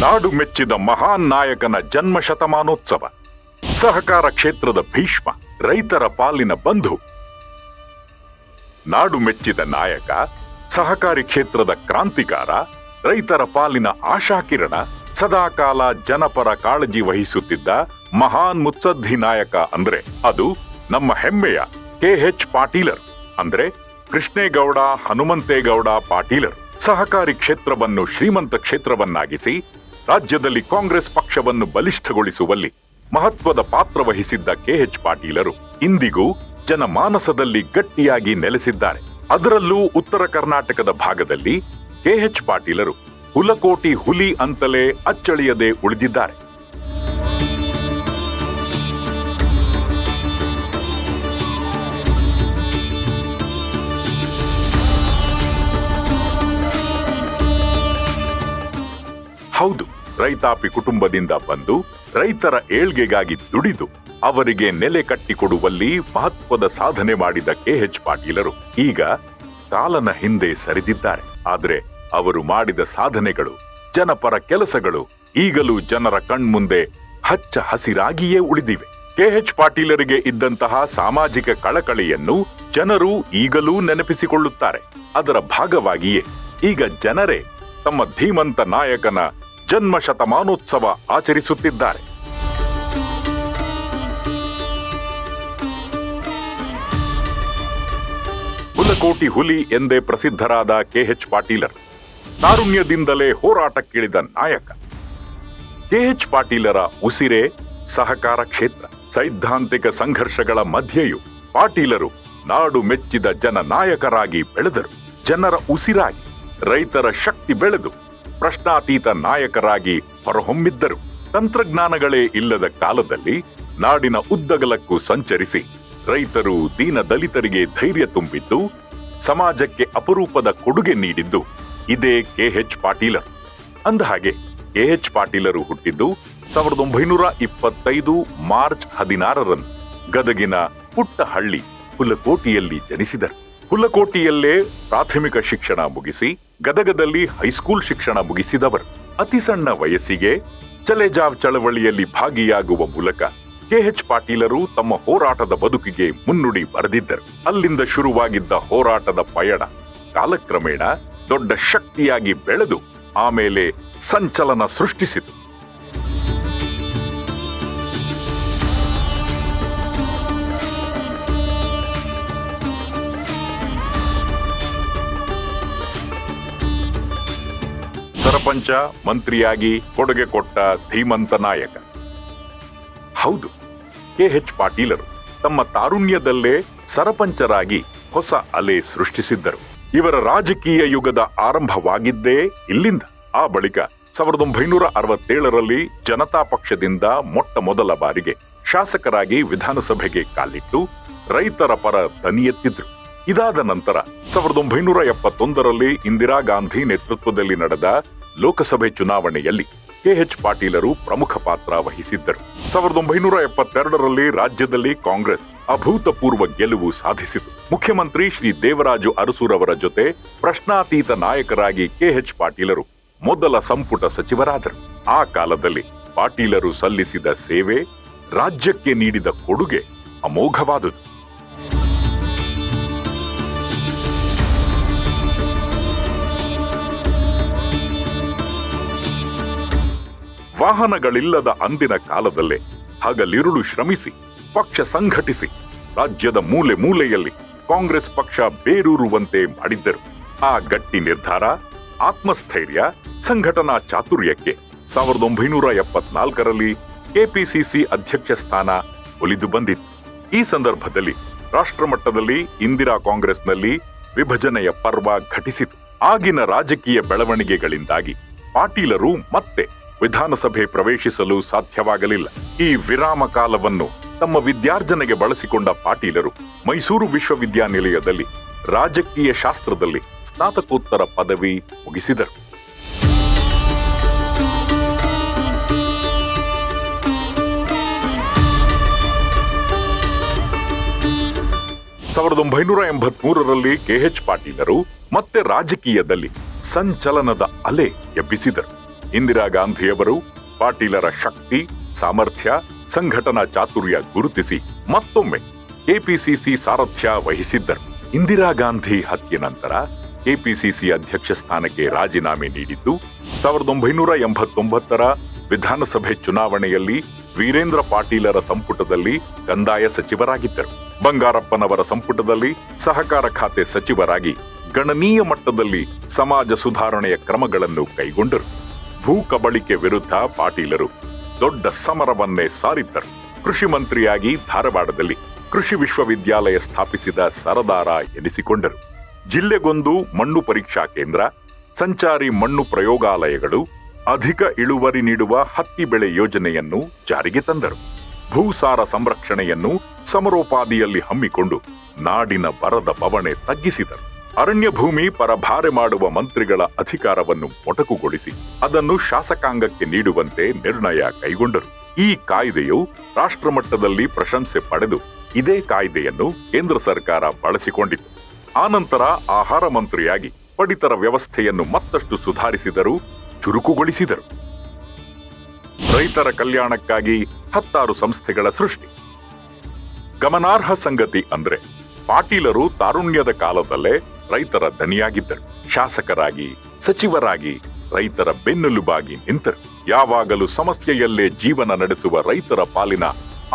ನಾಡು ಮೆಚ್ಚಿದ ಮಹಾನ್ ನಾಯಕನ ಜನ್ಮ ಶತಮಾನೋತ್ಸವ. ಸಹಕಾರ ಕ್ಷೇತ್ರದ ಭೀಷ್ಮ, ರೈತರ ಪಾಲಿನ ಬಂಧು. ನಾಡು ಮೆಚ್ಚಿದ ನಾಯಕ, ಸಹಕಾರಿ ಕ್ಷೇತ್ರದ ಕ್ರಾಂತಿಕಾರ, ರೈತರ ಪಾಲಿನ ಆಶಾಕಿರಣ, ಸದಾಕಾಲ ಜನಪರ ಕಾಳಜಿ ವಹಿಸುತ್ತಿದ್ದ ಮಹಾನ್ ಮುತ್ಸದ್ದಿ ನಾಯಕ ಅಂದ್ರೆ ಅದು ನಮ್ಮ ಹೆಮ್ಮೆಯ ಕೆ ಎಚ್ ಪಾಟೀಲರ್. ಅಂದ್ರೆ ಕೃಷ್ಣೇಗೌಡ, ಹನುಮಂತೇಗೌಡ ಪಾಟೀಲರ್. ಸಹಕಾರಿ ಕ್ಷೇತ್ರವನ್ನು ಶ್ರೀಮಂತ ಕ್ಷೇತ್ರವನ್ನಾಗಿಸಿ ರಾಜ್ಯದಲ್ಲಿ ಕಾಂಗ್ರೆಸ್ ಪಕ್ಷವನ್ನು ಬಲಿಷ್ಠಗೊಳಿಸುವಲ್ಲಿ ಮಹತ್ವದ ಪಾತ್ರ ವಹಿಸಿದ್ದ ಕೆಎಚ್ ಪಾಟೀಲರು ಇಂದಿಗೂ ಜನಮಾನಸದಲ್ಲಿ ಗಟ್ಟಿಯಾಗಿ ನೆಲೆಸಿದ್ದಾರೆ. ಅದರಲ್ಲೂ ಉತ್ತರ ಕರ್ನಾಟಕದ ಭಾಗದಲ್ಲಿ ಕೆಎಚ್ ಪಾಟೀಲರು ಹುಲಕೋಟಿ ಹುಲಿ ಅಂತಲೇ ಅಚ್ಚಳಿಯದೆ ಉಳಿದಿದ್ದಾರೆ. ಹೌದು ರೈತಾಪಿ ಕುಟುಂಬದಿಂದ ಬಂದು ರೈತರ ಏಳ್ಗೆಗಾಗಿ ದುಡಿದು ಅವರಿಗೆ ನೆಲೆ ಕಟ್ಟಿಕೊಡುವಲ್ಲಿ ಮಹತ್ವದ ಸಾಧನೆ ಮಾಡಿದ ಕೆ ಎಚ್ ಪಾಟೀಲರು ಈಗ ಕಾಲನ ಹಿಂದೆ ಸರಿದಿದ್ದಾರೆ. ಆದರೆ ಅವರು ಮಾಡಿದ ಸಾಧನೆಗಳು, ಜನಪರ ಕೆಲಸಗಳು ಈಗಲೂ ಜನರ ಕಣ್ಮುಂದೆ ಹಚ್ಚ ಹಸಿರಾಗಿಯೇ ಉಳಿದಿವೆ. ಕೆಎಚ್ ಪಾಟೀಲರಿಗೆ ಇದ್ದಂತಹ ಸಾಮಾಜಿಕ ಕಳಕಳಿಯನ್ನು ಜನರು ಈಗಲೂ ನೆನಪಿಸಿಕೊಳ್ಳುತ್ತಾರೆ. ಅದರ ಭಾಗವಾಗಿಯೇ ಈಗ ಜನರೇ ತಮ್ಮ ಧೀಮಂತ ನಾಯಕನ ಜನ್ಮ ಶತಮಾನೋತ್ಸವ ಆಚರಿಸುತ್ತಿದ್ದಾರೆ. ಹುಲಕೋಟಿ ಹುಲಿ ಎಂದೇ ಪ್ರಸಿದ್ಧರಾದ ಕೆಎಚ್ ಪಾಟೀಲರ್ ತಾರುಣ್ಯದಿಂದಲೇ ಹೋರಾಟಕ್ಕಿಳಿದ ನಾಯಕ. ಕೆಎಚ್ ಪಾಟೀಲರ ಉಸಿರೇ ಸಹಕಾರ ಕ್ಷೇತ್ರ, ಸೈದ್ಧಾಂತಿಕ ಸಂಘರ್ಷಗಳ ಮಧ್ಯೆಯೂ ಪಾಟೀಲರು ನಾಡು ಮೆಚ್ಚಿದ ಜನನಾಯಕರಾಗಿ ಬೆಳೆದರು. ಜನರ ಉಸಿರಾಗಿ ರೈತರ ಶಕ್ತಿ ಬೆಳೆದು ಪ್ರಶ್ನಾತೀತ ನಾಯಕರಾಗಿ ಹೊರಹೊಮ್ಮಿದ್ದರು. ತಂತ್ರಜ್ಞಾನಗಳೇ ಇಲ್ಲದ ಕಾಲದಲ್ಲಿ ನಾಡಿನ ಉದ್ದಗಲಕ್ಕೂ ಸಂಚರಿಸಿ ರೈತರು ದೀನ ದಲಿತರಿಗೆ ಧೈರ್ಯ ತುಂಬಿದ್ದು, ಸಮಾಜಕ್ಕೆ ಅಪರೂಪದ ಕೊಡುಗೆ ನೀಡಿದ್ದು ಇದೇ ಕೆಎಚ್ ಪಾಟೀಲರು ಅಂದಹಾಗೆ ಕೆಎಚ್ ಪಾಟೀಲರು ಹುಟ್ಟಿದ್ದು ಸಾವಿರದ ಒಂಬೈನೂರ ಇಪ್ಪತ್ತೈದು ಮಾರ್ಚ್ ಹದಿನಾರರಂದು ಗದಗಿನ ಪುಟ್ಟಹಳ್ಳಿ ಹುಲಕೋಟಿಯಲ್ಲಿ ಜನಿಸಿದರು. ಹುಲಕೋಟಿಯಲ್ಲೇ ಪ್ರಾಥಮಿಕ ಶಿಕ್ಷಣ ಮುಗಿಸಿ ಗದಗದಲ್ಲಿ ಹೈಸ್ಕೂಲ್ ಶಿಕ್ಷಣ ಮುಗಿಸಿದವರು. ಅತಿ ಸಣ್ಣ ವಯಸ್ಸಿಗೆ ಚಲೆಜಾವ್ ಚಳವಳಿಯಲ್ಲಿ ಭಾಗಿಯಾಗುವ ಮೂಲಕ ಕೆಎಚ್ ಪಾಟೀಲರು ತಮ್ಮ ಹೋರಾಟದ ಬದುಕಿಗೆ ಮುನ್ನುಡಿ ಬರೆದಿದ್ದರು. ಅಲ್ಲಿಂದ ಶುರುವಾಗಿದ್ದ ಹೋರಾಟದ ಪಯಣ ಕಾಲಕ್ರಮೇಣ ದೊಡ್ಡ ಶಕ್ತಿಯಾಗಿ ಬೆಳೆದು ಆಮೇಲೆ ಸಂಚಲನ ಸೃಷ್ಟಿಸಿತು. ಸರಪಂಚ ಮಂತ್ರಿಯಾಗಿ ಕೊಡುಗೆ ಕೊಟ್ಟ ಧೀಮಂತ ನಾಯಕ. ಹೌದು ಕೆಎಚ್ ಪಾಟೀಲರು ತಮ್ಮ ತಾರುಣ್ಯದಲ್ಲೇ ಸರಪಂಚರಾಗಿ ಹೊಸ ಅಲೆ ಸೃಷ್ಟಿಸಿದ್ದರು. ಇವರ ರಾಜಕೀಯ ಯುಗದ ಆರಂಭವಾಗಿದ್ದೇ ಇಲ್ಲಿಂದ. ಆ ಬಳಿಕ ಸಾವಿರದ ಒಂಬೈನೂರ ಅರವತ್ತೇಳರಲ್ಲಿ ಜನತಾ ಪಕ್ಷದಿಂದ ಮೊಟ್ಟ ಮೊದಲ ಬಾರಿಗೆ ಶಾಸಕರಾಗಿ ವಿಧಾನಸಭೆಗೆ ಕಾಲಿಟ್ಟು ರೈತರ ಪರ ದನಿ ಎತ್ತಿದ್ರು. ಇದಾದ ನಂತರ ಸಾವಿರದ ಒಂಬೈನೂರ ಎಪ್ಪತ್ತೊಂದರಲ್ಲಿ ಇಂದಿರಾ ಗಾಂಧಿ ನೇತೃತ್ವದಲ್ಲಿ ನಡೆದ ಲೋಕಸಭೆ ಚುನಾವಣೆಯಲ್ಲಿ ಕೆಎಚ್ ಪಾಟೀಲರು ಪ್ರಮುಖ ಪಾತ್ರ ವಹಿಸಿದ್ದರು. ಸಾವಿರದ ಒಂಬೈನೂರ ಎಪ್ಪತ್ತೆರಡರಲ್ಲಿ ರಾಜ್ಯದಲ್ಲಿ ಕಾಂಗ್ರೆಸ್ ಅಭೂತಪೂರ್ವ ಗೆಲುವು ಸಾಧಿಸಿತು. ಮುಖ್ಯಮಂತ್ರಿ ಶ್ರೀ ದೇವರಾಜು ಅರಸೂರವರ ಜೊತೆ ಪ್ರಶ್ನಾತೀತ ನಾಯಕರಾಗಿ ಕೆಎಚ್ ಪಾಟೀಲರು ಮೊದಲ ಸಂಪುಟ ಸಚಿವರಾದರು. ಆ ಕಾಲದಲ್ಲಿ ಪಾಟೀಲರು ಸಲ್ಲಿಸಿದ ಸೇವೆ ರಾಜ್ಯಕ್ಕೆ ನೀಡಿದ ಕೊಡುಗೆ ಅಮೋಘವಾದುದು. ವಾಹನಗಳಿಲ್ಲದ ಅಂದಿನ ಕಾಲದಲ್ಲೇ ಹಗಲಿರುಳು ಶ್ರಮಿಸಿ, ಪಕ್ಷ ಸಂಘಟಿಸಿ, ರಾಜ್ಯದ ಮೂಲೆ ಮೂಲೆಯಲ್ಲಿ ಕಾಂಗ್ರೆಸ್ ಪಕ್ಷ ಬೇರೂರುವಂತೆ ಮಾಡಿದ್ದರು. ಆ ಗಟ್ಟಿ ನಿರ್ಧಾರ, ಆತ್ಮಸ್ಥೈರ್ಯ, ಸಂಘಟನಾ ಚಾತುರ್ಯಕ್ಕೆ ಸಾವಿರದ ಒಂಬೈನೂರ ಎಪ್ಪತ್ನಾಲ್ಕರಲ್ಲಿ ಕೆಪಿಸಿಸಿ ಅಧ್ಯಕ್ಷ ಸ್ಥಾನ ಒಲಿದು ಬಂದಿತ್ತು. ಈ ಸಂದರ್ಭದಲ್ಲಿ ರಾಷ್ಟ್ರಮಟ್ಟದಲ್ಲಿ ಇಂದಿರಾ ಕಾಂಗ್ರೆಸ್ನಲ್ಲಿ ವಿಭಜನೆಯ ಪರ್ವ ಘಟಿಸಿತು. ಆಗಿನ ರಾಜಕೀಯ ಬೆಳವಣಿಗೆಗಳಿಂದಾಗಿ ಪಾಟೀಲರು ಮತ್ತೆ ವಿಧಾನಸಭೆ ಪ್ರವೇಶಿಸಲು ಸಾಧ್ಯವಾಗಲಿಲ್ಲ. ಈ ವಿರಾಮ ಕಾಲವನ್ನು ತಮ್ಮ ವಿದ್ಯಾರ್ಜನೆಗೆ ಬಳಸಿಕೊಂಡ ಪಾಟೀಲರು ಮೈಸೂರು ವಿಶ್ವವಿದ್ಯಾನಿಲಯದಲ್ಲಿ ರಾಜಕೀಯ ಶಾಸ್ತ್ರದಲ್ಲಿ ಸ್ನಾತಕೋತ್ತರ ಪದವಿ ಮುಗಿಸಿದರು. ಸಾವಿರದ ಒಂಬೈನೂರ ಎಂಬತ್ಮೂರರಲ್ಲಿ ಕೆಎಚ್ ಪಾಟೀಲರು ಮತ್ತೆ ರಾಜಕೀಯದಲ್ಲಿ ಸಂಚಲನದ ಅಲೆ ಎಬ್ಬಿಸಿದರು. ಇಂದಿರಾ ಗಾಂಧಿಯವರು ಪಾಟೀಲರ ಶಕ್ತಿ, ಸಾಮರ್ಥ್ಯ, ಸಂಘಟನಾ ಚಾತುರ್ಯ ಗುರುತಿಸಿ ಮತ್ತೊಮ್ಮೆ ಕೆಪಿಸಿಸಿ ಸಾರಥ್ಯ ವಹಿಸಿದ್ದರು. ಇಂದಿರಾ ಗಾಂಧಿ ಹತ್ಯೆ ನಂತರ ಕೆಪಿಸಿಸಿ ಅಧ್ಯಕ್ಷ ಸ್ಥಾನಕ್ಕೆ ರಾಜೀನಾಮೆ ನೀಡಿದ್ದು, ಸಾವಿರದ ಒಂಬೈನೂರ ಎಂಬತ್ತೊಂಬತ್ತರ ವಿಧಾನಸಭೆ ಚುನಾವಣೆಯಲ್ಲಿ ವೀರೇಂದ್ರ ಪಾಟೀಲರ ಸಂಪುಟದಲ್ಲಿ ಕಂದಾಯ ಸಚಿವರಾಗಿದ್ದರು. ಬಂಗಾರಪ್ಪನವರ ಸಂಪುಟದಲ್ಲಿ ಸಹಕಾರ ಖಾತೆ ಸಚಿವರಾಗಿ ಗಣನೀಯ ಮಟ್ಟದಲ್ಲಿ ಸಮಾಜ ಸುಧಾರಣೆಯ ಕ್ರಮಗಳನ್ನು ಕೈಗೊಂಡರು. ಭೂ ಕಬಳಿಕೆ ವಿರುದ್ಧ ಪಾಟೀಲರು ದೊಡ್ಡ ಸಮರವನ್ನೇ ಸಾರಿದ್ದರು. ಕೃಷಿ ಮಂತ್ರಿಯಾಗಿ ಧಾರವಾಡದಲ್ಲಿ ಕೃಷಿ ವಿಶ್ವವಿದ್ಯಾಲಯ ಸ್ಥಾಪಿಸಿದ ಸರದಾರ ಎನಿಸಿಕೊಂಡರು. ಜಿಲ್ಲೆಗೊಂದು ಮಣ್ಣು ಪರೀಕ್ಷಾ ಕೇಂದ್ರ, ಸಂಚಾರಿ ಮಣ್ಣು ಪ್ರಯೋಗಾಲಯಗಳು, ಅಧಿಕ ಇಳುವರಿ ನೀಡುವ ಹತ್ತಿ ಬೆಳೆ ಯೋಜನೆಯನ್ನು ಜಾರಿಗೆ ತಂದರು. ಭೂಸಾರ ಸಂರಕ್ಷಣೆಯನ್ನು ಸಮರೋಪಾದಿಯಲ್ಲಿ ಹಮ್ಮಿಕೊಂಡು ನಾಡಿನ ಬರದ ಬವಣೆ ತಗ್ಗಿಸಿದರು. ಅರಣ್ಯ ಭೂಮಿ ಪರಭಾರೆ ಮಾಡುವ ಮಂತ್ರಿಗಳ ಅಧಿಕಾರವನ್ನು ಮೊಟಕುಗೊಳಿಸಿ ಅದನ್ನು ಶಾಸಕಾಂಗಕ್ಕೆ ನೀಡುವಂತೆ ನಿರ್ಣಯ ಕೈಗೊಂಡರು. ಈ ಕಾಯ್ದೆಯು ರಾಷ್ಟ್ರಮಟ್ಟದಲ್ಲಿ ಪ್ರಶಂಸೆ ಪಡೆದು ಇದೇ ಕಾಯ್ದೆಯನ್ನು ಕೇಂದ್ರ ಸರ್ಕಾರ ಬಳಸಿಕೊಂಡಿತು. ಆನಂತರ ಆಹಾರ ಮಂತ್ರಿಯಾಗಿ ಪಡಿತರ ವ್ಯವಸ್ಥೆಯನ್ನು ಮತ್ತಷ್ಟು ಸುಧಾರಿಸಿದರು ಚುರುಕುಗೊಳಿಸಿದರು. ರೈತರ ಕಲ್ಯಾಣಕ್ಕಾಗಿ ಹತ್ತಾರು ಸಂಸ್ಥೆಗಳ ಸೃಷ್ಟಿ. ಗಮನಾರ್ಹ ಸಂಗತಿ ಅಂದ್ರೆ ಪಾಟೀಲರು ತಾರುಣ್ಯದ ಕಾಲದಲ್ಲೇ ರೈತರ ದನಿಯಾಗಿದ್ದರು ಶಾಸಕರಾಗಿ, ಸಚಿವರಾಗಿ ರೈತರ ಬೆನ್ನೆಲುಬಾಗಿ ನಿಂತರು. ಯಾವಾಗಲೂ ಸಮಸ್ಯೆಯಲ್ಲೇ ಜೀವನ ನಡೆಸುವ ರೈತರ ಪಾಲಿನ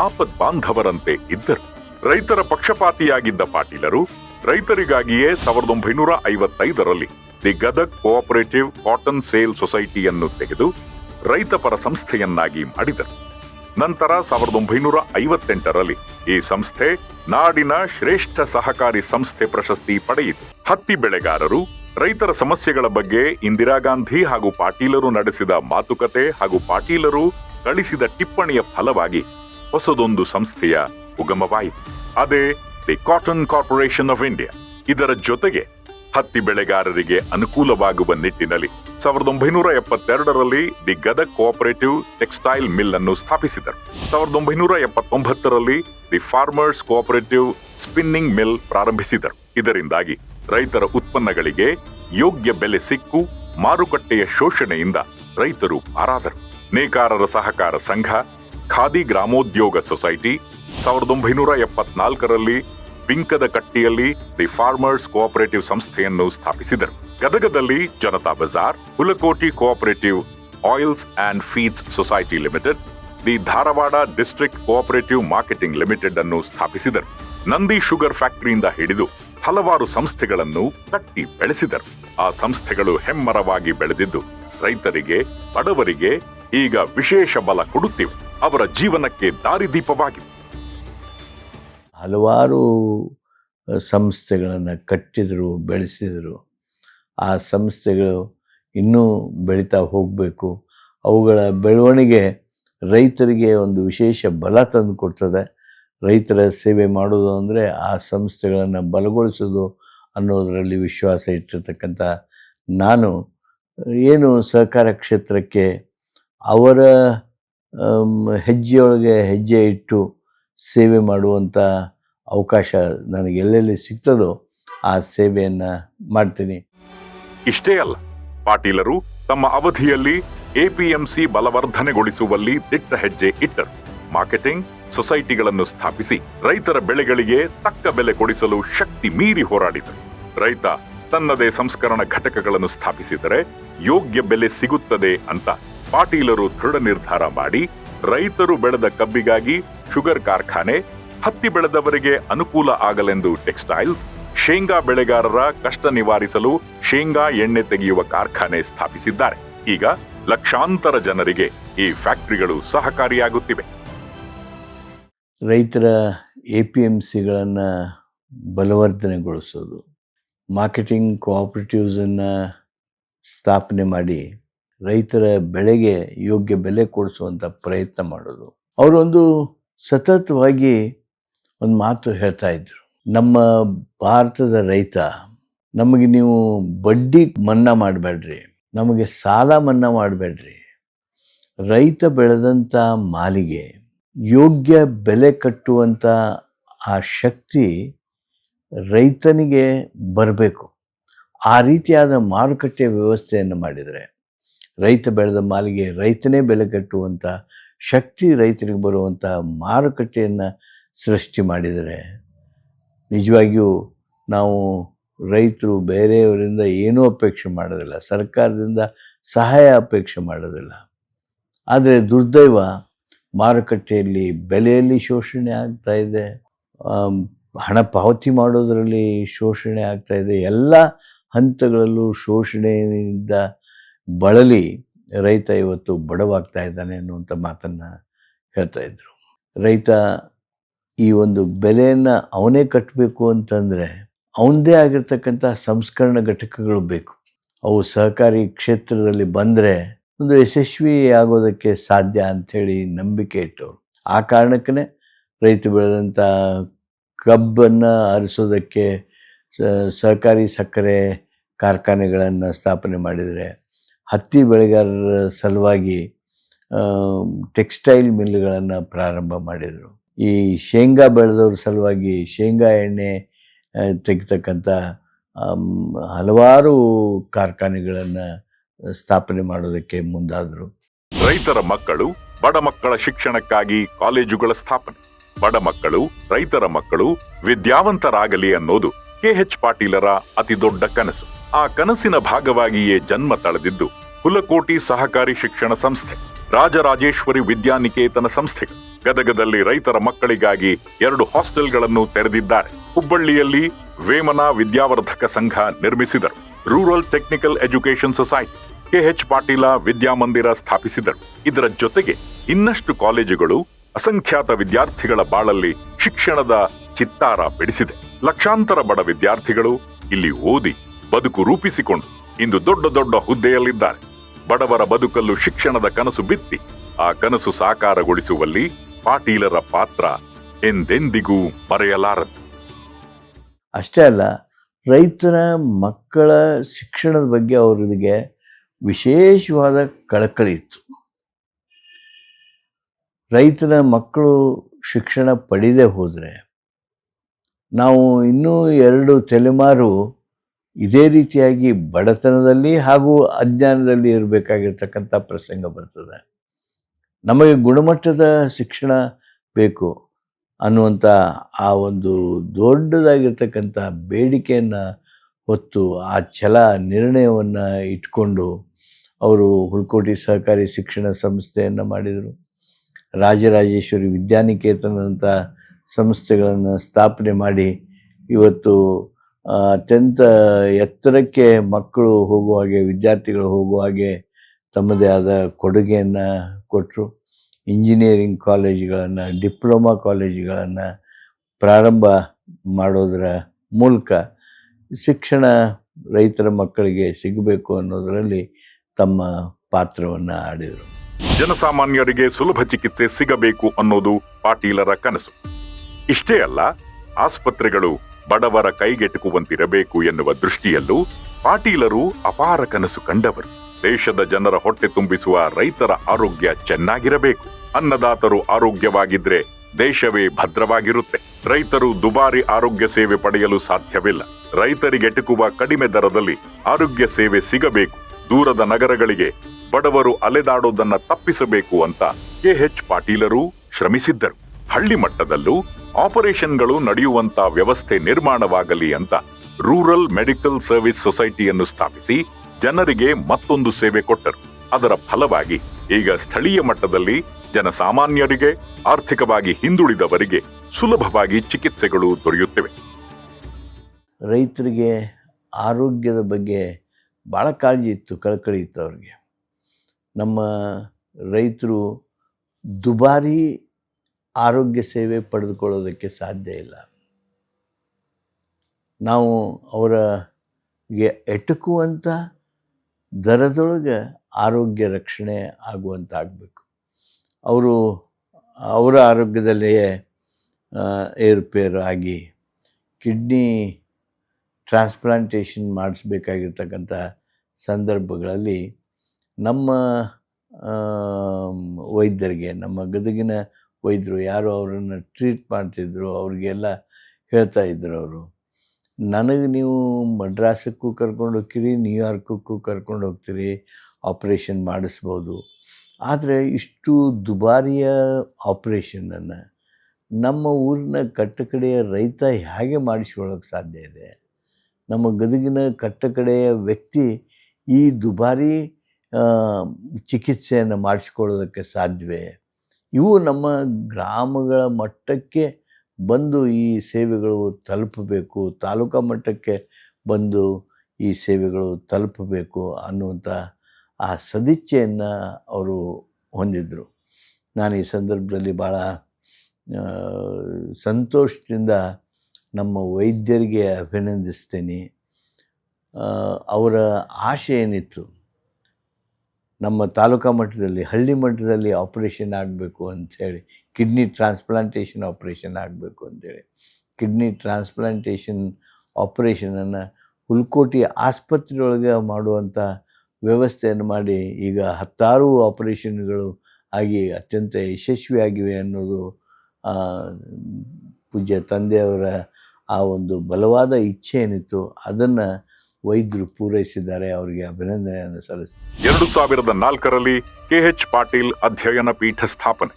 ಆಪದ್ ಬಾಂಧವರಂತೆ ಇದ್ದರು. ರೈತರ ಪಕ್ಷಪಾತಿಯಾಗಿದ್ದ ಪಾಟೀಲರು ರೈತರಿಗಾಗಿಯೇ ಸಾವಿರದ ಒಂಬೈನೂರ ಐವತ್ತೈದರಲ್ಲಿ the Gadag cooperative cotton sale ಸೊಸೈಟಿಯನ್ನು ತೆಗೆದು ರೈತಪರ ಸಂಸ್ಥೆಯನ್ನಾಗಿ ಮಾಡಿದರು. ನಂತರ ಸಾವಿರದ ಒಂಬೈನೂರ ಐವತ್ತೆಂಟರಲ್ಲಿ ಈ ಸಂಸ್ಥೆ ನಾಡಿನ ಶ್ರೇಷ್ಠ ಸಹಕಾರಿ ಸಂಸ್ಥೆ ಪ್ರಶಸ್ತಿ ಪಡೆಯಿತು. ಹತ್ತಿ ಬೆಳೆಗಾರರು, ರೈತರ ಸಮಸ್ಯೆಗಳ ಬಗ್ಗೆ ಇಂದಿರಾ ಗಾಂಧಿ ಹಾಗೂ ಪಾಟೀಲರು ನಡೆಸಿದ ಮಾತುಕತೆ ಹಾಗೂ ಪಾಟೀಲರು ಕಳಿಸಿದ ಟಿಪ್ಪಣಿಯ ಫಲವಾಗಿ ಹೊಸದೊಂದು ಸಂಸ್ಥೆಯ ಉಗಮವಾಯಿತು. ಅದೇ the cotton corporation of India. ಇದರ ಜೊತೆಗೆ ಹತ್ತಿ ಬೆಳೆಗಾರರಿಗೆ ಅನುಕೂಲವಾಗುವ ನಿಟ್ಟಿನಲ್ಲಿ ಸಾವಿರದ ಒಂಬೈನೂರ ಎಪ್ಪತ್ತೆರಡರಲ್ಲಿ the Gadag cooperative textile mill ಅನ್ನು ಸ್ಥಾಪಿಸಿದರು. ಸಾವಿರದ ಒಂಬೈನೂರ ಎಪ್ಪತ್ತೊಂಬತ್ತರಲ್ಲಿ the farmers cooperative spinning mill ಪ್ರಾರಂಭಿಸಿದರು. ಇದರಿಂದಾಗಿ ರೈತರ ಉತ್ಪನ್ನಗಳಿಗೆ ಯೋಗ್ಯ ಬೆಲೆ ಸಿಕ್ಕು ಮಾರುಕಟ್ಟೆಯ ಶೋಷಣೆಯಿಂದ ರೈತರು ಪಾರಾದರು ನೇಕಾರರ ಸಹಕಾರ ಸಂಘ, ಖಾದಿ ಗ್ರಾಮೋದ್ಯೋಗ ಸೊಸೈಟಿ ಸಾವಿರದ ಒಂಬೈನೂರ ಎಪ್ಪತ್ನಾಲ್ಕರಲ್ಲಿ ಬಿಂಕದ ಕಟ್ಟಿಯಲ್ಲಿ ದಿ ಫಾರ್ಮರ್ಸ್ ಕೋಆಪರೇಟಿವ್ ಸಂಸ್ಥೆಯನ್ನು ಸ್ಥಾಪಿಸಿದರು. ಗದಗದಲ್ಲಿ Janata Bazar, Hulakoti cooperative oils and feeds society limited the Dharwad district cooperative marketing limited ಅನ್ನು ಸ್ಥಾಪಿಸಿದರು. ನಂದಿ ಶುಗರ್ ಫ್ಯಾಕ್ಟರಿಯಿಂದ ಹಿಡಿದು ಹಲವಾರು ಸಂಸ್ಥೆಗಳನ್ನು ಕಟ್ಟಿ ಬೆಳೆಸಿದರು. ಆ ಸಂಸ್ಥೆಗಳು ಹೆಮ್ಮರವಾಗಿ ಬೆಳೆದಿದ್ದು, ರೈತರಿಗೆ, ಬಡವರಿಗೆ ಈಗ ವಿಶೇಷ ಬಲ ಕೊಡುತ್ತಿವೆ. ಅವರ ಜೀವನಕ್ಕೆ ದಾರಿದೀಪವಾಗಿವೆ ಹಲವಾರು ಸಂಸ್ಥೆಗಳನ್ನು ಕಟ್ಟಿದರು, ಬೆಳೆಸಿದರು. ಆ ಸಂಸ್ಥೆಗಳು ಇನ್ನೂ ಬೆಳೀತಾ ಹೋಗಬೇಕು. ಅವುಗಳ ಬೆಳವಣಿಗೆ ರೈತರಿಗೆ ಒಂದು ವಿಶೇಷ ಬಲ ತಂದು ಕೊಡ್ತದೆ. ರೈತರ ಸೇವೆ ಮಾಡೋದು ಅಂದರೆ ಆ ಸಂಸ್ಥೆಗಳನ್ನು ಬಲಗೊಳಿಸೋದು ಅನ್ನೋದರಲ್ಲಿ ವಿಶ್ವಾಸ ಇಟ್ಟಿರ್ತಕ್ಕಂಥ ನಾನು, ಏನು ಸಹಕಾರ ಕ್ಷೇತ್ರಕ್ಕೆ ಅವರ ಹೆಜ್ಜೆಯೊಳಗೆ ಹೆಜ್ಜೆ ಇಟ್ಟು ಸೇವೆ ಮಾಡುವಂಥ ಅವಕಾಶ ನನಗೆ ಎಲ್ಲೆಲ್ಲಿ ಸಿಗ್ತದೋ ಆ ಸೇವೆಯನ್ನು ಮಾಡ್ತೀನಿ. ಇಷ್ಟೇ ಅಲ್ಲ, ಪಾಟೀಲರು ತಮ್ಮ ಅವಧಿಯಲ್ಲಿ ಎಪಿಎಂಸಿ ಬಲವರ್ಧನೆಗೊಳಿಸುವಲ್ಲಿ ದಿಟ್ಟ ಹೆಜ್ಜೆ ಇಟ್ಟರು. ಮಾರ್ಕೆಟಿಂಗ್, ಸೊಸೈಟಿಗಳನ್ನು ಸ್ಥಾಪಿಸಿ ರೈತರ ಬೆಳೆಗಳಿಗೆ ತಕ್ಕ ಬೆಲೆ ಕೊಡಿಸಲು ಶಕ್ತಿ ಮೀರಿ ಹೋರಾಡಿದರು. ರೈತ ತನ್ನದೇ ಸಂಸ್ಕರಣ ಘಟಕಗಳನ್ನು ಸ್ಥಾಪಿಸಿದರೆ ಯೋಗ್ಯ ಬೆಲೆ ಸಿಗುತ್ತದೆ ಅಂತ ಪಾಟೀಲರು ದೃಢ ನಿರ್ಧಾರ ಮಾಡಿ ರೈತರು ಬೆಳೆದ ಕಬ್ಬಿಗಾಗಿ ಶುಗರ್ ಕಾರ್ಖಾನೆ, ಹತ್ತಿ ಬೆಳೆದವರಿಗೆ ಅನುಕೂಲ ಆಗಲೆಂದು ಟೆಕ್ಸ್ಟೈಲ್ಸ್, ಶೇಂಗಾ ಬೆಳೆಗಾರರ ಕಷ್ಟ ನಿವಾರಿಸಲು ಶೇಂಗಾ ಎಣ್ಣೆ ತೆಗೆಯುವ ಕಾರ್ಖಾನೆ ಸ್ಥಾಪಿಸಿದ್ದಾರೆ. ಈಗ ಲಕ್ಷಾಂತರ ಜನರಿಗೆ ಈ ಫ್ಯಾಕ್ಟರಿಗಳು ಸಹಕಾರಿಯಾಗುತ್ತಿವೆ. ರೈತರ ಎ ಪಿ ಎಂ ಸಿಗಳನ್ನು ಬಲವರ್ಧನೆಗೊಳಿಸೋದು, ಮಾರ್ಕೆಟಿಂಗ್ ಕೋಆಪರೇಟಿವ್ಸನ್ನು ಸ್ಥಾಪನೆ ಮಾಡಿ ರೈತರ ಬೆಳೆಗೆ ಯೋಗ್ಯ ಬೆಲೆ ಕೊಡಿಸುವಂಥ ಪ್ರಯತ್ನ ಮಾಡೋದು. ಅವರೊಂದು ಸತತವಾಗಿ ಒಂದು ಮಾತು ಹೇಳ್ತಾ ಇದ್ರು. ನಮ್ಮ ಭಾರತದ ರೈತ, ನಮಗೆ ನೀವು ಬಡ್ಡಿ ಮನ್ನಾ ಮಾಡಬೇಡ್ರಿ. ನಮಗೆ ಸಾಲ ಮನ್ನಾ ಮಾಡಬೇಡ್ರಿ. ರೈತ ಬೆಳೆದಂಥ ಮಾಲಿಗೆ, ಯೋಗ್ಯ ಬೆಲೆ ಕಟ್ಟುವಂಥ ಆ ಶಕ್ತಿ ರೈತನಿಗೆ ಬರಬೇಕು. ಆ ರೀತಿಯಾದ ಮಾರುಕಟ್ಟೆ ವ್ಯವಸ್ಥೆಯನ್ನು ಮಾಡಿದರೆ, ರೈತ ಬೆಳೆದ ಮಾಲಿಗೆ ರೈತನೇ ಬೆಲೆ ಕಟ್ಟುವಂಥ ಶಕ್ತಿ ರೈತರಿಗೆ ಬರುವಂಥ ಮಾರುಕಟ್ಟೆಯನ್ನು ಸೃಷ್ಟಿ ಮಾಡಿದರೆ, ನಿಜವಾಗಿಯೂ ನಾವು ರೈತರು ಬೇರೆಯವರಿಂದ ಏನೂ ಅಪೇಕ್ಷೆ ಮಾಡೋದಿಲ್ಲ. ಸರ್ಕಾರದಿಂದ ಸಹಾಯ ಅಪೇಕ್ಷೆ ಮಾಡೋದಿಲ್ಲ. ಆದರೆ ದುರ್ದೈವ ಮಾರುಕಟ್ಟೆಯಲ್ಲಿ ಬೆಲೆಯಲ್ಲಿ ಶೋಷಣೆ ಆಗ್ತಾ ಇದೆ. ಹಣ ಪಾವತಿ ಮಾಡೋದರಲ್ಲಿ ಶೋಷಣೆ ಆಗ್ತಾ ಇದೆ. ಎಲ್ಲ ಹಂತಗಳಲ್ಲೂ ಶೋಷಣೆಯಿಂದ ಬಳಲಿ ರೈತ ಇವತ್ತು ಬಡವಾಗ್ತಾ ಇದ್ದಾನೆ ಅನ್ನುವಂಥ ಮಾತನ್ನು ಹೇಳ್ತಾ ಇದ್ದರು ರೈತ ಈ ಒಂದು ಬೆಲೆಯನ್ನು ಅವನೇ ಕಟ್ಟಬೇಕು ಅಂತಂದರೆ ಅವನದೇ ಆಗಿರ್ತಕ್ಕಂಥ ಸಂಸ್ಕರಣ ಘಟಕಗಳು ಬೇಕು. ಅವು ಸಹಕಾರಿ ಕ್ಷೇತ್ರದಲ್ಲಿ ಬಂದರೆ ಒಂದು ಯಶಸ್ವಿ ಆಗೋದಕ್ಕೆ ಸಾಧ್ಯ ಅಂಥೇಳಿ ನಂಬಿಕೆ ಇಟ್ಟವರು. ಆ ಕಾರಣಕ್ಕೇ ರೈತ ಬೆಳೆದಂಥ ಕಬ್ಬನ್ನು ಅರಿಸೋದಕ್ಕೆ ಸಹಕಾರಿ ಸಕ್ಕರೆ ಕಾರ್ಖಾನೆಗಳನ್ನು ಸ್ಥಾಪನೆ ಮಾಡಿದರೆ, ಹತ್ತಿ ಬೆಳೆಗಾರರ ಸಲುವಾಗಿ ಟೆಕ್ಸ್ಟೈಲ್ ಮಿಲ್ಗಳನ್ನು ಪ್ರಾರಂಭ ಮಾಡಿದರು. ಈ ಶೇಂಗಾ ಬೆಳೆದವ್ರ ಸಲುವಾಗಿ ಶೇಂಗಾ ಎಣ್ಣೆ ತೆಗಿತಕ್ಕಂಥ ಹಲವಾರು ಕಾರ್ಖಾನೆಗಳನ್ನು ಸ್ಥಾಪನೆ ಮಾಡೋದಕ್ಕೆ ಮುಂದಾದರು. ರೈತರ ಮಕ್ಕಳು ಬಡ ಮಕ್ಕಳ ಶಿಕ್ಷಣಕ್ಕಾಗಿ ಕಾಲೇಜುಗಳ ಸ್ಥಾಪನೆ. ಬಡ ಮಕ್ಕಳು, ರೈತರ ಮಕ್ಕಳು ವಿದ್ಯಾವಂತರಾಗಲಿ ಅನ್ನೋದು ಕೆ. ಎಚ್ ಪಾಟೀಲರ ಅತಿ ದೊಡ್ಡ ಕನಸು. ಆ ಕನಸಿನ ಭಾಗವಾಗಿಯೇ ಜನ್ಮ ತಳೆದಿದ್ದು ಹುಲಕೋಟಿ ಸಹಕಾರಿ ಶಿಕ್ಷಣ ಸಂಸ್ಥೆ, ರಾಜರಾಜೇಶ್ವರಿ ವಿದ್ಯಾನಿಕೇತನ ಸಂಸ್ಥೆ ಗದಗದಲ್ಲಿ ರೈತರ ಮಕ್ಕಳಿಗಾಗಿ ಎರಡು ಹಾಸ್ಟೆಲ್ಗಳನ್ನು ತೆರೆದಿದ್ದಾರೆ. ಹುಬ್ಬಳ್ಳಿಯಲ್ಲಿ ವೇಮನ ವಿದ್ಯಾವರ್ಧಕ ಸಂಘ ನಿರ್ಮಿಸಿದರು. Rural technical education society KH Patil Vidyamandir ಸ್ಥಾಪಿಸಿದರು. ಇದರ ಜೊತೆಗೆ ಇನ್ನಷ್ಟು ಕಾಲೇಜುಗಳು ಅಸಂಖ್ಯಾತ ವಿದ್ಯಾರ್ಥಿಗಳ ಬಾಳಲ್ಲಿ ಶಿಕ್ಷಣದ ಚಿತ್ತಾರ ಬಿಡಿಸಿದೆ ಲಕ್ಷಾಂತರ ಬಡ ವಿದ್ಯಾರ್ಥಿಗಳು ಇಲ್ಲಿ ಓದಿ ಬದುಕು ರೂಪಿಸಿಕೊಂಡು ಇಂದು ದೊಡ್ಡ ದೊಡ್ಡ ಹುದ್ದೆಯಲ್ಲಿದ್ದಾರೆ. ಬಡವರ ಬದುಕಲ್ಲೂ ಶಿಕ್ಷಣದ ಕನಸು ಬಿತ್ತಿ ಆ ಕನಸು ಸಾಕಾರಗೊಳಿಸುವಲ್ಲಿ ಪಾಟೀಲರ ಪಾತ್ರ ಎಂದೆಂದಿಗೂ ಮರೆಯಲಾರದು. ಅಷ್ಟೇ ಅಲ್ಲ ರೈತರ ಮಕ್ಕಳ ಶಿಕ್ಷಣದ ಬಗ್ಗೆ ಅವರಿಗೆ ವಿಶೇಷವಾದ ಕಳಕಳಿ ಇತ್ತು. ರೈತನ ಮಕ್ಕಳು ಶಿಕ್ಷಣ ಪಡೆದೇ ಹೋದರೆ ನಾವು ಇನ್ನೂ ಎರಡು ತಲೆಮಾರು ಇದೇ ರೀತಿಯಾಗಿ ಬಡತನದಲ್ಲಿ ಹಾಗೂ ಅಜ್ಞಾನದಲ್ಲಿ ಇರಬೇಕಾಗಿರ್ತಕ್ಕಂಥ ಪ್ರಸಂಗ ಬರ್ತದೆ. ನಮಗೆ ಗುಣಮಟ್ಟದ ಶಿಕ್ಷಣ ಬೇಕು ಅನ್ನುವಂಥ ಆ ಒಂದು ದೊಡ್ಡದಾಗಿರ್ತಕ್ಕಂಥ ಬೇಡಿಕೆಯನ್ನು ಹೊತ್ತು ಆ ಛಲ ನಿರ್ಣಯವನ್ನು ಇಟ್ಕೊಂಡು ಅವರು ಹುಲ್ಕೋಟಿ ಸಹಕಾರಿ ಶಿಕ್ಷಣ ಸಂಸ್ಥೆಯನ್ನು ಮಾಡಿದರು. ರಾಜರಾಜೇಶ್ವರಿ ವಿದ್ಯಾನಿಕೇತನದಂಥ ಸಂಸ್ಥೆಗಳನ್ನು ಸ್ಥಾಪನೆ ಮಾಡಿ ಇವತ್ತು ಅತ್ಯಂತ ಎತ್ತರಕ್ಕೆ ಮಕ್ಕಳು ಹೋಗುವ ಹಾಗೆ, ವಿದ್ಯಾರ್ಥಿಗಳು ಹೋಗುವ ಹಾಗೆ ತಮ್ಮದೇ ಆದ ಕೊಡುಗೆಯನ್ನು ಕೊಟ್ಟರು. ಇಂಜಿನಿಯರಿಂಗ್ ಕಾಲೇಜುಗಳನ್ನು ಡಿಪ್ಲೊಮಾ ಕಾಲೇಜುಗಳನ್ನು ಪ್ರಾರಂಭ ಮಾಡೋದರ ಮೂಲಕ ಶಿಕ್ಷಣ ರೈತರ ಮಕ್ಕಳಿಗೆ ಸಿಗಬೇಕು ಅನ್ನೋದರಲ್ಲಿ ತಮ್ಮ ಪಾತ್ರವನ್ನು ಆಡಿದರು. ಜನಸಾಮಾನ್ಯರಿಗೆ ಸುಲಭ ಚಿಕಿತ್ಸೆ ಸಿಗಬೇಕು ಅನ್ನೋದು ಪಾಟೀಲರ ಕನಸು. ಇಷ್ಟೇ ಅಲ್ಲ, ಆಸ್ಪತ್ರೆಗಳು ಬಡವರ ಕೈಗೆಟುಕುವಂತಿರಬೇಕು ಎನ್ನುವ ದೃಷ್ಟಿಯಲ್ಲೂ ಪಾಟೀಲರು ಅಪಾರ ಕನಸು ಕಂಡವರು. ದೇಶದ ಜನರ ಹೊಟ್ಟೆ ತುಂಬಿಸುವ ರೈತರ ಆರೋಗ್ಯ ಚೆನ್ನಾಗಿರಬೇಕು. ಅನ್ನದಾತರು ಆರೋಗ್ಯವಾಗಿದ್ರೆ ದೇಶವೇ ಭದ್ರವಾಗಿರುತ್ತೆ. ರೈತರು ದುಬಾರಿ ಆರೋಗ್ಯ ಸೇವೆ ಪಡೆಯಲು ಸಾಧ್ಯವಿಲ್ಲ. ರೈತರಿಗೆಟುಕುವ ಕಡಿಮೆ ದರದಲ್ಲಿ ಆರೋಗ್ಯ ಸೇವೆ ಸಿಗಬೇಕು. ದೂರದ ನಗರಗಳಿಗೆ ಬಡವರು ಅಲೆದಾಡೋದನ್ನ ತಪ್ಪಿಸಬೇಕು ಅಂತ ಕೆಎಚ್ ಪಾಟೀಲರು ಶ್ರಮಿಸಿದ್ದರು. ಹಳ್ಳಿ ಮಟ್ಟದಲ್ಲೂ ಆಪರೇಷನ್ಗಳು ನಡೆಯುವಂತ ವ್ಯವಸ್ಥೆ ನಿರ್ಮಾಣವಾಗಲಿ ಅಂತ ರೂರಲ್ ಮೆಡಿಕಲ್ ಸರ್ವಿಸ್ ಸೊಸೈಟಿಯನ್ನು ಸ್ಥಾಪಿಸಿ ಜನರಿಗೆ ಮತ್ತೊಂದು ಸೇವೆ ಕೊಟ್ಟರು. ಅದರ ಫಲವಾಗಿ ಈಗ ಸ್ಥಳೀಯ ಮಟ್ಟದಲ್ಲಿ ಜನಸಾಮಾನ್ಯರಿಗೆ, ಆರ್ಥಿಕವಾಗಿ ಹಿಂದುಳಿದವರಿಗೆ ಸುಲಭವಾಗಿ ಚಿಕಿತ್ಸೆಗಳು ದೊರೆಯುತ್ತಿವೆ. ರೈತರಿಗೆ ಆರೋಗ್ಯದ ಬಗ್ಗೆ ಭಾಳ ಕಾಳಜಿ ಇತ್ತು ಕಳಕಳಿ ಇತ್ತು ಅವ್ರಿಗೆ. ನಮ್ಮ ರೈತರು ದುಬಾರಿ ಆರೋಗ್ಯ ಸೇವೆ ಪಡೆದುಕೊಳ್ಳೋದಕ್ಕೆ ಸಾಧ್ಯ ಇಲ್ಲ. ನಾವು ಅವರಿಗೆ ಎಟುಕುವಂಥ ದರದೊಳಗೆ ಆರೋಗ್ಯ ರಕ್ಷಣೆ ಆಗುವಂತ ಆಗಬೇಕು ಅವರು ಅವರ ಆರೋಗ್ಯದಲ್ಲಿಯೇ ಏರುಪೇರು ಆಗಿ ಕಿಡ್ನಿ ಟ್ರಾನ್ಸ್ಪ್ಲಾಂಟೇಷನ್ ಮಾಡಿಸ್ಬೇಕಾಗಿರ್ತಕ್ಕಂಥ ಸಂದರ್ಭಗಳಲ್ಲಿ ನಮ್ಮ ವೈದ್ಯರಿಗೆ, ನಮ್ಮ ಗದಗಿನ ವೈದ್ಯರು ಯಾರು ಅವರನ್ನು ಟ್ರೀಟ್ ಮಾಡ್ತಿದ್ರು, ಅವ್ರಿಗೆಲ್ಲ ಹೇಳ್ತಾ ಇದ್ರು ಅವರು. ನನಗೆ ನೀವು ಮಡ್ರಾಸಕ್ಕೂ ಕರ್ಕೊಂಡು ಹೋಗ್ತೀರಿ, ನ್ಯೂಯಾರ್ಕಕ್ಕೂ ಕರ್ಕೊಂಡು ಹೋಗ್ತೀರಿ, ಆಪ್ರೇಷನ್ ಮಾಡಿಸ್ಬೋದು. ಆದರೆ ಇಷ್ಟು ದುಬಾರಿಯ ಆಪ್ರೇಷನನ್ನು ನಮ್ಮ ಊರಿನ ಕಟ್ಟಕಡೆಯ ರೈತ ಹೇಗೆ ಮಾಡಿಸ್ಕೊಳ್ಳೋಕೆ ಸಾಧ್ಯ ಇದೆ? ನಮ್ಮ ಗದಗಿನ ಕಟ್ಟಕಡೆಯ ವ್ಯಕ್ತಿ ಈ ದುಬಾರಿ ಚಿಕಿತ್ಸೆಯನ್ನು ಮಾಡಿಸ್ಕೊಳ್ಳೋದಕ್ಕೆ ಸಾಧ್ಯವೇ? ಇವು ನಮ್ಮ ಗ್ರಾಮಗಳ ಮಟ್ಟಕ್ಕೆ ಬಂದು ಈ ಸೇವೆಗಳು ತಲುಪಬೇಕು, ತಾಲೂಕಾ ಮಟ್ಟಕ್ಕೆ ಬಂದು ಈ ಸೇವೆಗಳು ತಲುಪಬೇಕು ಅನ್ನುವಂಥ ಆ ಸದಿಚ್ಛೆಯನ್ನು ಅವರು ಹೊಂದಿದ್ದರು ನಾನು ಈ ಸಂದರ್ಭದಲ್ಲಿ ಭಾಳ ಸಂತೋಷದಿಂದ ನಮ್ಮ ವೈದ್ಯರಿಗೆ ಅಭಿನಂದಿಸ್ತೇನೆ. ಅವರ ಆಶೆ ಏನಿತ್ತು? ನಮ್ಮ ತಾಲೂಕಾ ಮಟ್ಟದಲ್ಲಿ, ಹಳ್ಳಿ ಮಟ್ಟದಲ್ಲಿ ಆಪ್ರೇಷನ್ ಆಗಬೇಕು ಅಂಥೇಳಿ ಕಿಡ್ನಿ ಟ್ರಾನ್ಸ್ಪ್ಲಾಂಟೇಷನ್ ಆಪ್ರೇಷನ್ ಆಗಬೇಕು ಅಂಥೇಳಿ ಕಿಡ್ನಿ ಟ್ರಾನ್ಸ್ಪ್ಲಾಂಟೇಷನ್ ಆಪ್ರೇಷನನ್ನು ಹುಲ್ಕೋಟಿ ಆಸ್ಪತ್ರೆಯೊಳಗೆ ಮಾಡುವಂಥ ವ್ಯವಸ್ಥೆಯನ್ನು ಮಾಡಿ, ಈಗ ಹತ್ತಾರು ಆಪರೇಷನ್ಗಳು ಆಗಿ ಅತ್ಯಂತ ಯಶಸ್ವಿಯಾಗಿವೆ ಅನ್ನೋದು ಪೂಜ್ಯ ತಂದೆಯವರ ಆ ಒಂದು ಬಲವಾದ ಇಚ್ಛೆ ಏನಿತ್ತು ಅದನ್ನು ವೈದ್ಯರು ಪೂರೈಸಿದ್ದಾರೆ, ಅವರಿಗೆ ಅಭಿನಂದನೆಯನ್ನು ಸಲ್ಲಿಸಿ ಎರಡು ಸಾವಿರದ ನಾಲ್ಕರಲ್ಲಿ ಕೆಎಚ್ ಪಾಟೀಲ್ ಅಧ್ಯಯನ ಪೀಠ ಸ್ಥಾಪನೆ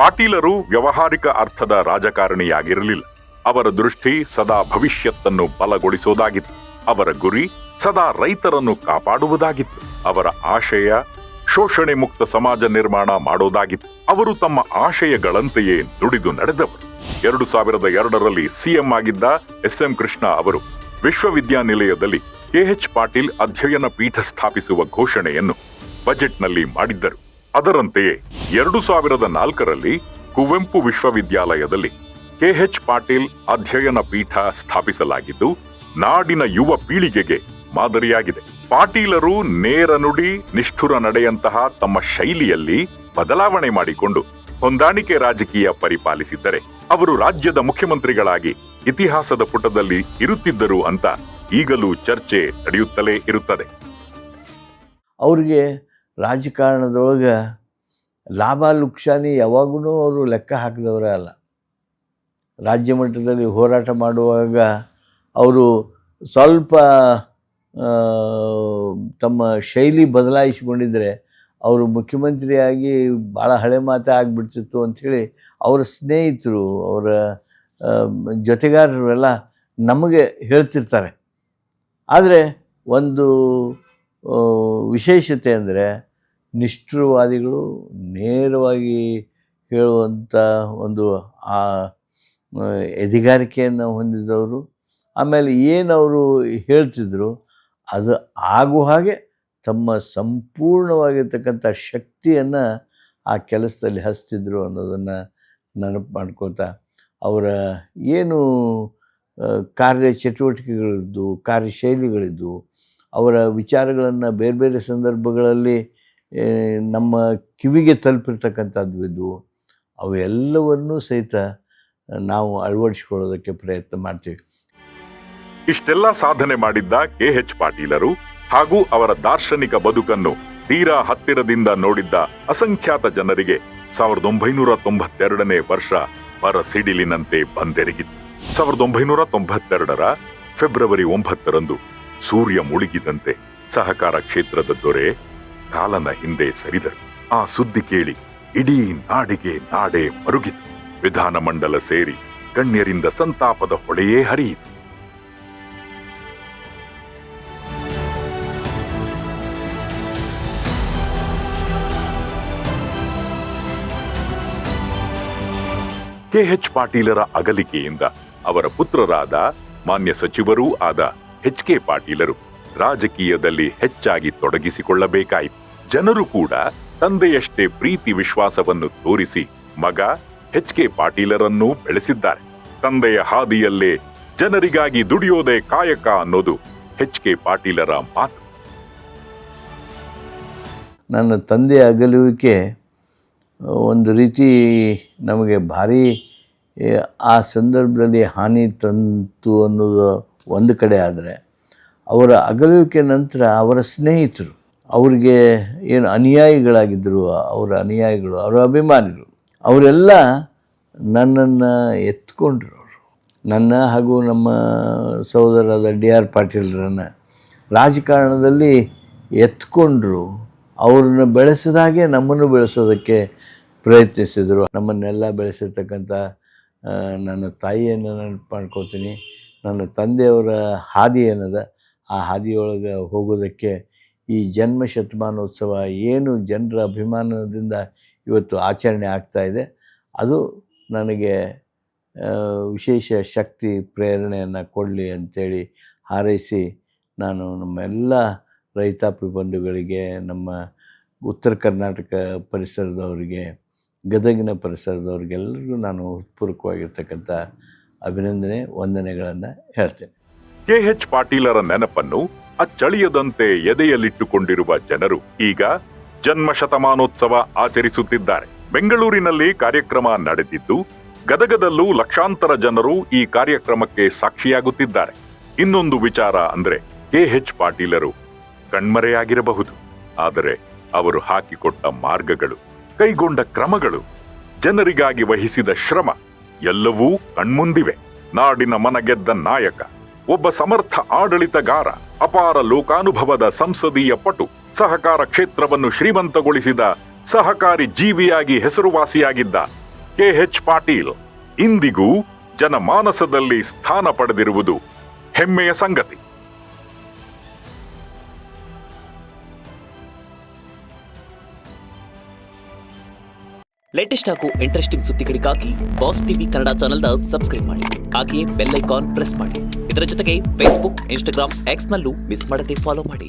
ಪಾಟೀಲರು ವ್ಯವಹಾರಿಕ ಅರ್ಥದ ರಾಜಕಾರಣಿಯಾಗಿರಲಿಲ್ಲ. ಅವರ ದೃಷ್ಟಿ ಸದಾ ಭವಿಷ್ಯತ್ತನ್ನು ಬಲಗೊಳಿಸುವುದಾಗಿತ್ತು. ಅವರ ಗುರಿ ಸದಾ ರೈತರನ್ನು ಕಾಪಾಡುವುದಾಗಿತ್ತು. ಅವರ ಆಶಯ ಶೋಷಣೆ ಮುಕ್ತ ಸಮಾಜ ನಿರ್ಮಾಣ ಮಾಡೋದಾಗಿತ್ತು ಅವರು ತಮ್ಮ ಆಶಯಗಳಂತೆಯೇ ದುಡಿದು ನಡೆದವರು. ಎರಡು ಸಾವಿರದ ಎರಡರಲ್ಲಿ ಸಿಎಂ ಆಗಿದ್ದ ಎಸ್ ಎಂ ಕೃಷ್ಣ ಅವರು ವಿಶ್ವವಿದ್ಯಾನಿಲಯದಲ್ಲಿ ಕೆಎಚ್ ಪಾಟೀಲ್ ಅಧ್ಯಯನ ಪೀಠ ಸ್ಥಾಪಿಸುವ ಘೋಷಣೆಯನ್ನು ಬಜೆಟ್ನಲ್ಲಿ ಮಾಡಿದ್ದರು. ಅದರಂತೆಯೇ ಎರಡು ಸಾವಿರದ ನಾಲ್ಕರಲ್ಲಿ ಕುವೆಂಪು ವಿಶ್ವವಿದ್ಯಾಲಯದಲ್ಲಿ ಕೆಎಚ್ ಪಾಟೀಲ್ ಅಧ್ಯಯನ ಪೀಠ ಸ್ಥಾಪಿಸಲಾಗಿದ್ದು, ನಾಡಿನ ಯುವ ಪೀಳಿಗೆಗೆ ಮಾದರಿಯಾಗಿದೆ. ಪಾಟೀಲರು ನೇರ ನುಡಿ, ನಿಷ್ಠುರ ನಡೆಯಂತಹ ತಮ್ಮ ಶೈಲಿಯಲ್ಲಿ ಬದಲಾವಣೆ ಮಾಡಿಕೊಂಡು ಹೊಂದಾಣಿಕೆ ರಾಜಕೀಯ ಪರಿಪಾಲಿಸಿದ್ದರೆ, ಅವರು ರಾಜ್ಯದ ಮುಖ್ಯಮಂತ್ರಿಗಳಾಗಿ ಇತಿಹಾಸದ ಪುಟದಲ್ಲಿ ಇರುತ್ತಿದ್ದರು ಅಂತ ಈಗಲೂ ಚರ್ಚೆ ನಡೆಯುತ್ತಲೇ ಇರುತ್ತದೆ. ಅವ್ರಿಗೆ ರಾಜಕಾರಣದೊಳಗೆ ಲಾಭ ಲುಕ್ಷಾನಿ ಯಾವಾಗೂ ಅವರು ಲೆಕ್ಕ ಹಾಕಿದವರೇ ಅಲ್ಲ. ರಾಜ್ಯ ಮಟ್ಟದಲ್ಲಿ ಹೋರಾಟ ಮಾಡುವಾಗ ಅವರು ಸ್ವಲ್ಪ ತಮ್ಮ ಶೈಲಿ ಬದಲಾಯಿಸಿಕೊಂಡಿದ್ದರೆ ಅವರು ಮುಖ್ಯಮಂತ್ರಿಯಾಗಿ ಭಾಳ ಹಳೆ ಮಾತೆ ಆಗಿಬಿಡ್ತಿತ್ತು ಅಂಥೇಳಿ ಅವರ ಸ್ನೇಹಿತರು, ಅವರ ಜೊತೆಗಾರರು ಎಲ್ಲ ನಮಗೆ ಹೇಳ್ತಿರ್ತಾರೆ. ಆದರೆ ಒಂದು ವಿಶೇಷತೆ ಅಂದರೆ ನಿಷ್ಠುರವಾದಿಗಳು ನೇರವಾಗಿ ಹೇಳುವಂಥ ಒಂದು, ಆ ಎದಿಗಾರಿಕೆಯನ್ನು ಹೊಂದಿದವರು. ಆಮೇಲೆ ಏನು ಅವರು ಹೇಳ್ತಿದ್ರು, ಅದು ಆಗುವ ಹಾಗೆ ತಮ್ಮ ಸಂಪೂರ್ಣವಾಗಿರ್ತಕ್ಕಂಥ ಶಕ್ತಿಯನ್ನು ಆ ಕೆಲಸದಲ್ಲಿ ಹಸ್ತಿದ್ರು ಅನ್ನೋದನ್ನು ನೆನಪು ಮಾಡ್ಕೊತಾ ಅವರ ಏನು ಕಾರ್ಯ ಚಟುವಟಿಕೆಗಳಿದ್ದು ಕಾರ್ಯಶೈಲಿಗಳಿದ್ದು ಅವರ ವಿಚಾರಗಳನ್ನು ಬೇರೆ ಬೇರೆ ಸಂದರ್ಭಗಳಲ್ಲಿ ನಮ್ಮ ಕಿವಿಗೆ ತಲುಪಿರ್ತಕ್ಕಂಥದ್ದು ಇದ್ವು ಅವೆಲ್ಲವನ್ನೂ ಸಹಿತ ನಾವು ಅಳವಡಿಸಿಕೊಳ್ಳೋದಕ್ಕೆ ಪ್ರಯತ್ನ ಮಾಡ್ತೀವಿ. ಇಷ್ಟೆಲ್ಲ ಸಾಧನೆ ಮಾಡಿದ್ದ ಕೆ ಎಚ್ ಪಾಟೀಲರು ಹಾಗೂ ಅವರ ದಾರ್ಶನಿಕ ಬದುಕನ್ನು ತೀರಾ ಹತ್ತಿರದಿಂದ ನೋಡಿದ್ದ ಅಸಂಖ್ಯಾತ ಜನರಿಗೆ ಸಾವಿರದ ಒಂಬೈನೂರ ತೊಂಬತ್ತೆರಡನೇ ವರ್ಷ ಬರ ಸಿಡಿಲಿನಂತೆ ಬಂದೆರಗಿತ್ತು. ಸಾವಿರದ ಒಂಬೈನೂರ ತೊಂಬತ್ತೆರಡರ ಫೆಬ್ರವರಿ ಒಂಬತ್ತರಂದು ಸೂರ್ಯ ಮುಳುಗಿದಂತೆ ಸಹಕಾರ ಕ್ಷೇತ್ರದ ದೊರೆ ಕಾಲನ ಹಿಂದೆ ಸರಿದರು. ಆ ಸುದ್ದಿ ಕೇಳಿ ಇಡೀ ನಾಡಿಗೆ ನಾಡೆ ಮರುಗಿತು. ವಿಧಾನಮಂಡಲ ಸೇರಿ ಗಣ್ಯರಿಂದ ಸಂತಾಪದ ಹೊಳೆಯೇ ಹರಿಯಿತು. ಕೆಎಚ್ ಪಾಟೀಲರ ಅಗಲಿಕೆಯಿಂದ ಅವರ ಪುತ್ರರಾದ ಮಾನ್ಯ ಸಚಿವರೂ ಆದ ಎಚ್ ಕೆ ಪಾಟೀಲರು ರಾಜಕೀಯದಲ್ಲಿ ಹೆಚ್ಚಾಗಿ ತೊಡಗಿಸಿಕೊಳ್ಳಬೇಕಾಯಿತು. ಜನರು ಕೂಡ ತಂದೆಯಷ್ಟೇ ಪ್ರೀತಿ ವಿಶ್ವಾಸವನ್ನು ತೋರಿಸಿ ಮಗ ಎಚ್ ಕೆ ಪಾಟೀಲರನ್ನೂ ಬೆಳೆಸಿದ್ದಾರೆ. ತಂದೆಯ ಹಾದಿಯಲ್ಲೇ ಜನರಿಗಾಗಿ ದುಡಿಯೋದೇ ಕಾಯಕ ಅನ್ನೋದು ಎಚ್ ಕೆ ಪಾಟೀಲರ ಮಾತು. ನನ್ನ ತಂದೆಯ ಅಗಲುವಿಕೆ ಒಂದು ರೀತಿ ನಮಗೆ ಭಾರಿ ಆ ಸಂದರ್ಭದಲ್ಲಿ ಹಾನಿ ತಂತು ಅನ್ನೋದು ಒಂದು ಕಡೆ ಆದರೆ, ಅವರ ಅಗಲುವಿಕೆ ನಂತರ ಅವರ ಸ್ನೇಹಿತರು, ಅವರಿಗೆ ಏನು ಅನುಯಾಯಿಗಳಾಗಿದ್ದರು ಅವರ ಅನುಯಾಯಿಗಳು, ಅವರ ಅಭಿಮಾನಿಗಳು, ಅವರೆಲ್ಲ ನನ್ನನ್ನು ಎತ್ಕೊಂಡ್ರು ಅವರು. ನನ್ನ ಹಾಗೂ ನಮ್ಮ ಸಹೋದರಾದ ಡಿ ಆರ್ ಪಾಟೀಲ್ರನ್ನು ರಾಜಕಾರಣದಲ್ಲಿ ಎತ್ಕೊಂಡ್ರು. ಅವ್ರನ್ನ ಬೆಳೆಸಿದಾಗೆ ನಮ್ಮನ್ನು ಬೆಳೆಸೋದಕ್ಕೆ ಪ್ರಯತ್ನಿಸಿದರು. ನಮ್ಮನ್ನೆಲ್ಲ ಬೆಳೆಸಿರ್ತಕ್ಕಂಥ ನನ್ನ ತಾಯಿಯನ್ನು ನೆನಪು ಮಾಡ್ಕೋತೀನಿ ನನ್ನ ತಂದೆಯವರ ಹಾದಿ ಏನದ? ಆ ಹಾದಿಯೊಳಗೆ ಹೋಗೋದಕ್ಕೆ ಈ ಜನ್ಮ ಶತಮಾನೋತ್ಸವ ಏನು ಜನರ ಅಭಿಮಾನದಿಂದ ಇವತ್ತು ಆಚರಣೆ ಆಗ್ತಾ ಇದೆ. ಅದು ನನಗೆ ವಿಶೇಷ ಶಕ್ತಿ, ಪ್ರೇರಣೆಯನ್ನು ಕೊಡಲಿ ಅಂಥೇಳಿ ಹಾರೈಸಿ ನಾನು ನಮ್ಮೆಲ್ಲ ರೈತಾಪಿ ಬಂಧುಗಳಿಗೆ, ನಮ್ಮ ಉತ್ತರ ಕರ್ನಾಟಕ ಪರಿಸರದವರಿಗೆ, ಗದಗಿನ ಪರಿಸರದವ್ರಿಗೆಲ್ಲರಿಗೂ ನಾನು ಹೃತ್ಪೂರ್ವಕವಾಗಿರ್ತಕ್ಕಂಥ ಅಭಿನಂದನೆ, ವಂದನೆಗಳನ್ನು ಹೇಳ್ತೇನೆ. ಕೆಎಚ್ ಪಾಟೀಲರ ನೆನಪನ್ನು ಅಚ್ಚಳಿಯದಂತೆ ಎದೆಯಲ್ಲಿಟ್ಟುಕೊಂಡಿರುವ ಜನರು ಈಗ ಜನ್ಮ ಶತಮಾನೋತ್ಸವ ಆಚರಿಸುತ್ತಿದ್ದಾರೆ. ಬೆಂಗಳೂರಿನಲ್ಲಿ ಕಾರ್ಯಕ್ರಮ ನಡೆದಿದ್ದು, ಗದಗದಲ್ಲೂ ಲಕ್ಷಾಂತರ ಜನರು ಈ ಕಾರ್ಯಕ್ರಮಕ್ಕೆ ಸಾಕ್ಷಿಯಾಗುತ್ತಿದ್ದಾರೆ. ಇನ್ನೊಂದು ವಿಚಾರ ಅಂದ್ರೆ ಕೆಎಚ್ ಪಾಟೀಲರು ಕಣ್ಮರೆಯಾಗಿರಬಹುದು. ಆದರೆ ಅವರು ಹಾಕಿಕೊಟ್ಟ ಮಾರ್ಗಗಳು, ಕೈಗೊಂಡ ಕ್ರಮಗಳು, ಜನರಿಗಾಗಿ ವಹಿಸಿದ ಶ್ರಮ ಎಲ್ಲವೂ ಕಣ್ಮುಂದಿವೆ. ನಾಡಿನ ಮನಗೆದ್ದ ನಾಯಕ, ಒಬ್ಬ ಸಮರ್ಥ ಆಡಳಿತಗಾರ, ಅಪಾರ ಲೋಕಾನುಭವದ ಸಂಸದೀಯ ಪಟು, ಸಹಕಾರ ಕ್ಷೇತ್ರವನ್ನು ಶ್ರೀಮಂತಗೊಳಿಸಿದ ಸಹಕಾರಿ ಜೀವಿಯಾಗಿ ಹೆಸರುವಾಸಿಯಾಗಿದ್ದ ಕೆಎಚ್ ಪಾಟೀಲ್ ಇಂದಿಗೂ ಜನಮಾನಸದಲ್ಲಿ ಸ್ಥಾನ ಪಡೆದಿರುವುದು ಹೆಮ್ಮೆಯ ಸಂಗತಿ. ಲೇಟೆಸ್ಟ್ ಹಾಗೂ ಇಂಟ್ರೆಸ್ಟಿಂಗ್ ಸುದ್ದಿಗಳಿಗಾಗಿ ಬಾಸ್ ಟಿವಿ ಕನ್ನಡ ಚಾನೆಲ್ನ ಸಬ್ಸ್ಕ್ರೈಬ್ ಮಾಡಿ. ಹಾಗೆಯೇ ಬೆಲ್ ಐಕಾನ್ ಪ್ರೆಸ್ ಮಾಡಿ. ಇದರ ಜೊತೆಗೆ ಫೇಸ್ಬುಕ್ ಇನ್ಸ್ಟಾಗ್ರಾಮ್ ಎಕ್ಸ್ನಲ್ಲೂ ಮಿಸ್ ಮಾಡದೆ ಫಾಲೋ ಮಾಡಿ.